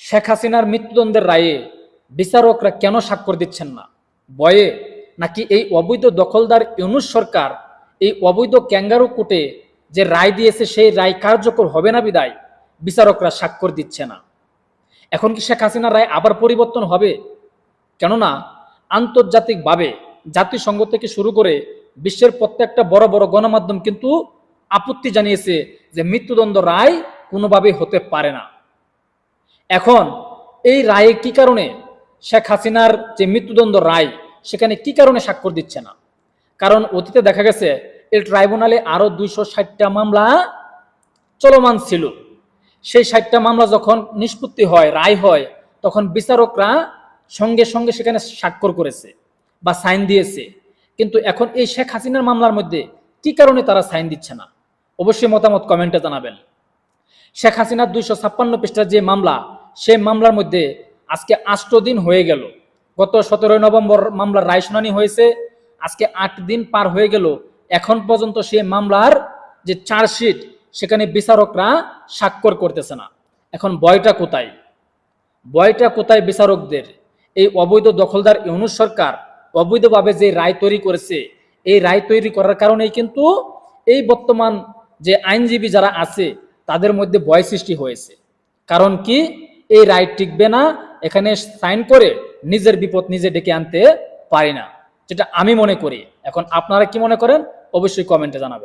শেখ হাসিনার মৃত্যুদণ্ডের রায়ে বিচারকরা কেন স্বাক্ষর দিচ্ছেন না? বয়ে নাকি এই অবৈধ দখলদার ইউনুস সরকার এই অবৈধ ক্যাঙ্গারু কোর্টে যে রায় দিয়েছে সেই রায় কার্যকর হবে না বিদায় বিচারকরা স্বাক্ষর দিচ্ছে না। এখন কি শেখ হাসিনার রায় আবার পরিবর্তন হবে? কেননা আন্তর্জাতিকভাবে জাতিসংঘ থেকে শুরু করে বিশ্বের প্রত্যেকটা বড় বড় গণমাধ্যম কিন্তু আপত্তি জানিয়েছে যে মৃত্যুদণ্ড রায় কোনোভাবেই হতে পারে না। এখন এই রায়ে কি কারণে শেখ হাসিনার যে মৃত্যুদণ্ড রায়, সেখানে কি কারণে স্বাক্ষর দিচ্ছে না? কারণ অতীতে দেখা গেছে, এই ট্রাইব্যুনালে আরও দুইশো ষাটটা মামলা চলমান ছিল। সেই ষাটটা মামলা যখন নিষ্পত্তি হয়, রায় হয়, তখন বিচারকরা সঙ্গে সঙ্গে সেখানে স্বাক্ষর করেছে বা সাইন দিয়েছে। কিন্তু এখন এই শেখ হাসিনার মামলার মধ্যে কি কারণে তারা সাইন দিচ্ছে না? অবশ্যই মতামত কমেন্টে জানাবেন। শেখ হাসিনার দুইশো ছাপ্পান্ন পৃষ্ঠার যে মামলা সেই মামলার মধ্যে আজকে আষ্ট দিন হয়ে গেল। গত সতেরোই নভেম্বর মামলার রায় শুনানি হয়েছে, আজকে আট দিন পার হয়ে গেল। এখন পর্যন্ত সে মামলার যে চার্জশিট, সেখানে বিচারকরা স্বাক্ষর করতেছে না। এখন বয়টা কোথায়? বয়টা কোথায় বিচারকদের? এই অবৈধ দখলদার ইউনুস সরকার অবৈধভাবে যে রায় তৈরি করেছে, এই রায় তৈরি করার কারণেই কিন্তু এই বর্তমান যে আইনজীবী যারা আছে, তাদের মধ্যে ভয় সৃষ্টি হয়েছে। কারণ কি? এই রাইট টিকবে না, এখানে সাইন করে নিজের বিপদ নিজে ডেকে আনতে পারি না, যেটা আমি মনে করি। এখন আপনারা কি মনে করেন? অবশ্যই কমেন্টে জানাবেন।